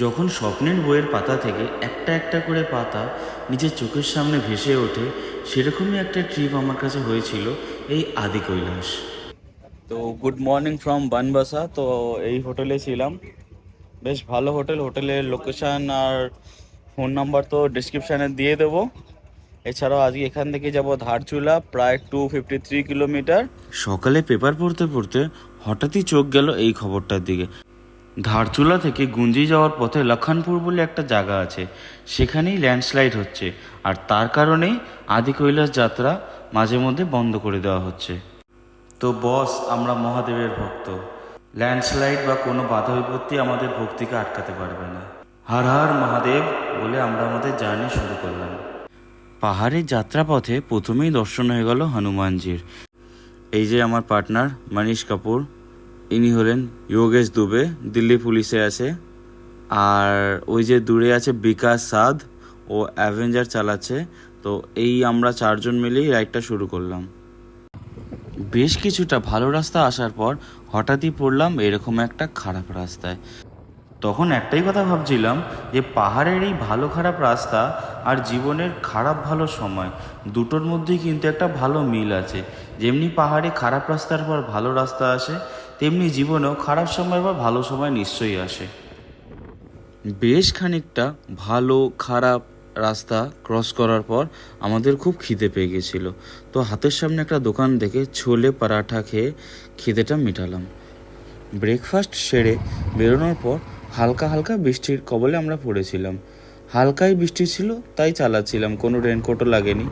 যখন স্বপ্নের বইয়ের পাতা থেকে একটা একটা করে পাতা নিজের চোখের সামনে ভেসে ওঠে সেরকমই একটা ট্রিপ আমার কাছে হয়েছিল এই আদি কৈলাস। তো গুড মর্নিং ফ্রম বানবাসা। তো এই হোটেলে ছিলাম। বেশ ভালো হোটেল। হোটেলের লোকেশান আর ফোন নাম্বার তো ডিসক্রিপশানে দিয়ে দেবো। এছাড়াও আজকে এখান থেকে যাব ধারচুলা প্রায় টু ফিফটি থ্রি কিলোমিটার। সকালে পেপার পড়তে পড়তে হঠাৎই চোখ গেল এই খবরটার দিকে। ধারচুলা থেকে গুঞ্জি যাওয়ার পথে লক্ষণপুর বলে একটা জায়গা আছে। সেখানেই ল্যান্ডস্লাইড হচ্ছে। আর তার কারণেই আদি কৈলাস যাত্রা মাঝে মধ্যে বন্ধ করে দেওয়া হচ্ছে। তো বস, আমরা মহাদেবের ভক্ত। ল্যান্ডস্লাইড বা কোনো বাধা বিপত্তি আমাদের ভক্তিকে আটকাতে পারবে না। হর হর মহাদেব বলে আমরা আমাদের জার্নি শুরু করলাম। পাহাড়ের যাত্রাপথে প্রথমেই দর্শন হয়ে গেল হনুমানজির। এই যে আমার পার্টনার, মানিশ কাপুর। ইনি হলেন যোগেশ দুবে, দিল্লি পুলিশে আছে। আর ওই যে দূরে আছে বিকাশ সাদ, ও অ্যাভেঞ্জার চালাচ্ছে। তো এই আমরা চারজন মিলেই রাইডটা শুরু করলাম। বেশ কিছুটা ভালো রাস্তা আসার পর হঠাৎই পড়লাম এরকম একটা খারাপ রাস্তায়। তখন একটাই কথা ভাবছিলাম যে পাহাড়ের এই ভালো খারাপ রাস্তা আর জীবনের খারাপ ভালো সময়, দুটোর মধ্যেই কিন্তু একটা ভালো মিল আছে। যেমনি পাহাড়ে খারাপ রাস্তার পর ভালো রাস্তা আসে তেমনি জীবনেও খারাপ সময় বা ভালো সময় নিশ্চয়ই আসে। বেশ খানিকটা ভালো, খারাপ রাস্তা ক্রস করার পর আমাদের খুব খিদে পেয়ে গেছিল। তো হাতের সামনে একটা দোকান দেখে ছোলে পরাঠা খেয়ে খিদেটা মেটালাম। ব্রেকফাস্ট সেরে বেরোনোর পর হালকা হালকা বৃষ্টির কবলে আমরা পড়েছিলাম। হালকাই বৃষ্টি ছিল, তাই চালাচ্ছিলাম, কোনো রেনকোটও লাগেনি।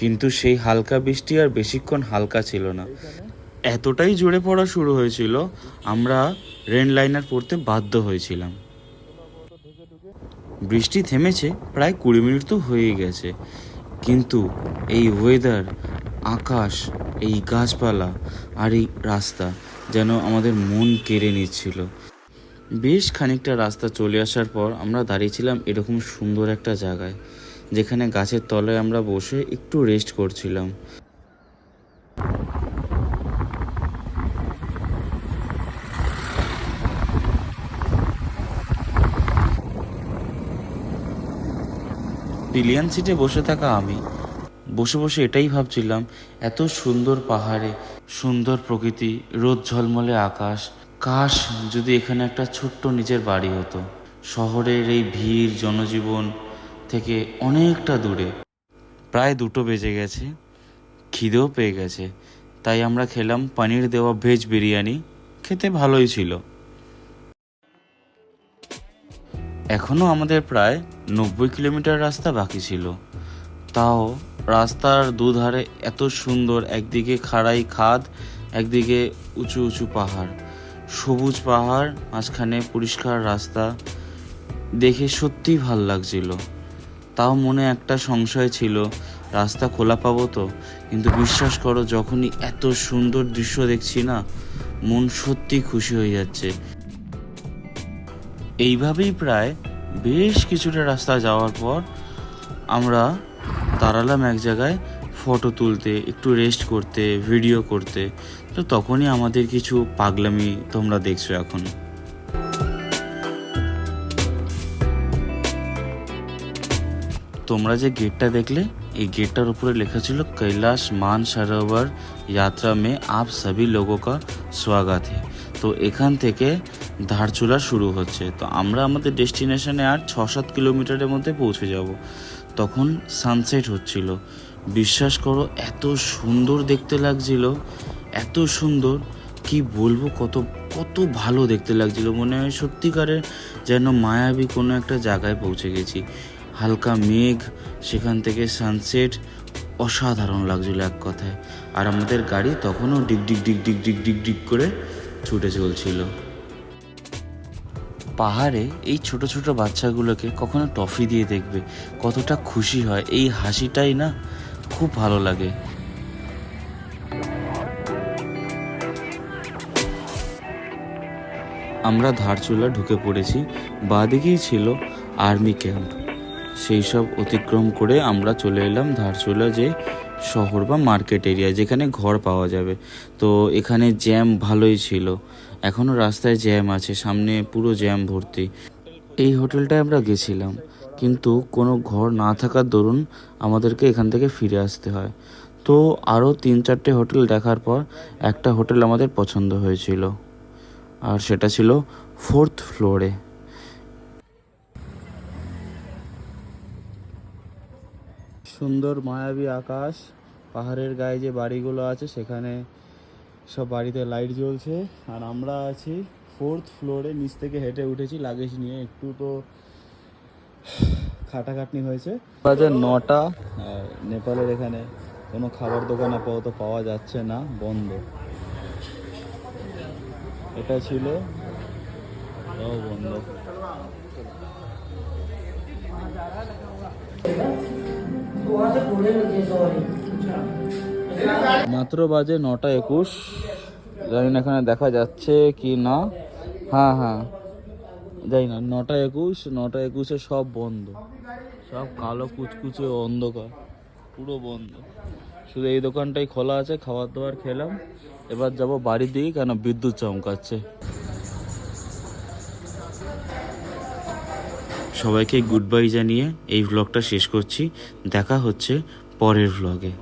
কিন্তু সেই হালকা বৃষ্টি আর বেশিক্ষণ হালকা ছিল না। এতটাই জোরে পড়া শুরু হয়েছিল, আমরা রেন লাইনার পড়তে বাধ্য হয়েছিলাম। বৃষ্টি থেমেছে, প্রায় কুড়ি মিনিট তো হয়ে গেছে। কিন্তু এই ওয়েদার আকাশ, এই গাছপালা আর এই রাস্তা যেন আমাদের মন কেড়ে নিচ্ছিল। বেশ খানিকটা রাস্তা চলে আসার পর আমরা দাঁড়িয়েছিলাম এরকম সুন্দর একটা জায়গায়। যেখানে গাছের তলায় আমরা বসে একটু রেস্ট করছিলাম। পিলিয়ান সিটে বসে থাকা আমি, বসে বসে এটাই ভাবছিলাম, এত সুন্দর পাহাড়ে, সুন্দর প্রকৃতি, রোদ ঝলমলে আকাশ, কাশ যদি এখানে একটা ছোট্ট নিজের বাড়ি হতো। শহরের এই ভিড়, জনজীবন থেকে অনেকটা দূরে। প্রায় দুটো বেজে গেছে, খিদেও পেয়ে গেছে। তাই আমরা খেলাম পনির দেওয়া ভেজ বিরিয়ানি, খেতে ভালোই ছিল। এখনও আমাদের প্রায় নব্বই কিলোমিটার রাস্তা বাকি ছিল। তাও রাস্তার দুধারে এত সুন্দর একদিকে খাড়াই খাদ, একদিকে উঁচু উঁচু পাহাড়। সবুজ পাহাড়, মাঝখানে পরিষ্কার রাস্তা। দেখে সত্যিই ভালো লাগছিল। তাও মনে একটা সংশয় ছিল, রাস্তা খোলা পাবো তো? কিন্তু বিশ্বাস করো, যখনই এত সুন্দর দৃশ্য দেখছি না, মন সত্যি খুশি হয়ে যাচ্ছে। এইভাবেই প্রায় বেশ কিছুটা রাস্তা যাওয়ার পর আমরা দাঁড়ালাম এক জায়গায় ফটো তুলতে, একটু রেস্ট করতে ভিডিও করতে। তো তখনই আমাদের কিছু পাগলামি তোমরা দেখছ এখন। তোমরা যে গেটটা দেখলে, এই গেটটার উপরে লেখা ছিল কৈলাশ মান সরোবর যাত্রা মে আপ সবই লোগো কা স্বাগত है তো এখান থেকে ধারচুলা শুরু হচ্ছে। তো আমরা আমাদের ডেস্টিনেশনে আর ছ সাত কিলোমিটারের মধ্যে পৌঁছে যাব। তখন সানসেট হচ্ছিল। বিশ্বাস করো, এত সুন্দর দেখতে লাগছিল, এত সুন্দর, কি বলব, কত কত ভালো দেখতে লাগছিল। মনে হয় সত্যিকারের যেন মায়াবী কোনো একটা জায়গায় পৌঁছে গেছি। হালকা মেঘ, সেখান থেকে সানসেট অসাধারণ লাগছিল এক কথায়। আর আমাদের গাড়ি তখনও ডিগ ডিগ ডিগ ডিগ ডিগ ডিগ ডিগ করে ছুটে চলছিল। পাহাড়ে এই ছোট ছোট বাচ্চাগুলোকে কখনো টফি দিয়ে দেখবে, কতটা খুশি হয়। এই হাসিটাই না খুব ভালো লাগে। আমরা ধারচুলা ঢুকে পড়েছি বাঁদিকেই ছিল আর্মি ক্যাম্প। সেই সব অতিক্রম করে আমরা চলে এলাম ধারচুলা যে শহর বা মার্কেট এরিয়া, যেখানে ঘর পাওয়া যাবে। তো এখানে জ্যাম ভালোই ছিল। এখনও রাস্তায় জ্যাম আছে, সামনে পুরো জ্যাম ভর্তি। এই হোটেলটায় আমরা গেছিলাম, কিন্তু কোনো ঘর না থাকার দরুন আমাদেরকে এখান থেকে ফিরে আসতে হয়। তো আরও তিন চারটে হোটেল দেখার পর একটা হোটেল আমাদের পছন্দ হয়েছিল, আর সেটা ছিল ফোর্থ ফ্লোরে। সুন্দর মায়াবী আকাশ। পাহাড়ের গায়ে যে বাড়িগুলো আছে, সেখানে সব বাড়িতে লাইট জ্বলছে। আর আমরা আছি ফোর্থ ফ্লোরে নিচ থেকে হেঁটে উঠেছি। লাগেজ নিয়ে একটু তো খাটাখাটনি হয়েছে। বাজে নটা। নেপালের এখানে কোনো খাবার দোকান আপাতত পাওয়া যাচ্ছে না, বন্ধ। এটা ছিল বন্ধ। মাত্র বাজে নটা একুশ। জানি না এখানে দেখা যাচ্ছে কি না। হ্যাঁ হ্যাঁ। জানি না নটা একুশ, নটা একুশে সব বন্ধ। সব কালো কুচকুচে অন্ধকার, পুরো বন্ধ। শুধু এই দোকানটাই খোলা আছে, খাবার দাবার খেলাম। এবার যাব বাড়ির দিকে কেন বিদ্যুৎ চমকাচ্ছে। সবাইকে গুড বাই জানিয়ে এই ভ্লগটা শেষ করছি। দেখা হচ্ছে পরের ভ্লগে